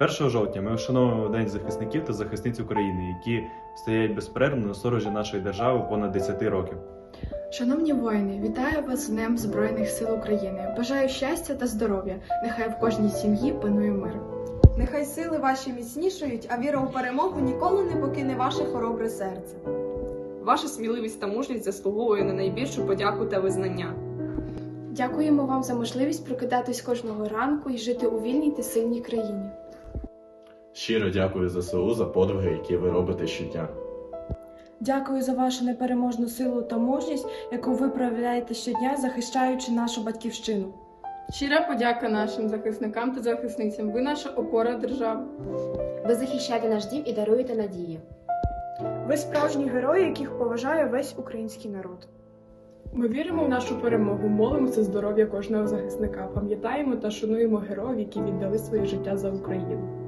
1 жовтня ми вшановуємо День захисників та захисниць України, які стоять безперервно на сторожі нашої держави понад 10 років. Шановні воїни, вітаю вас з Днем Збройних сил України. Бажаю щастя та здоров'я. Нехай в кожній сім'ї панує мир. Нехай сили ваші міцнішають, а віра у перемогу ніколи не покине ваше хоробре серце. Ваша сміливість та мужність заслуговує на найбільшу подяку та визнання. Дякуємо вам за можливість прокидатись кожного ранку і жити у вільній та сильній країні. Щиро дякую ЗСУ за подвиги, які ви робите щодня. Дякую за вашу непереможну силу та мужність, яку ви проявляєте щодня, захищаючи нашу батьківщину. Щира подяка нашим захисникам та захисницям. Ви наша опора держави. Ви захищаєте наш дім і даруєте надію. Ви справжні герої, яких поважає весь український народ. Ми віримо в нашу перемогу, молимося здоров'я кожного захисника. Пам'ятаємо та шануємо героїв, які віддали своє життя за Україну.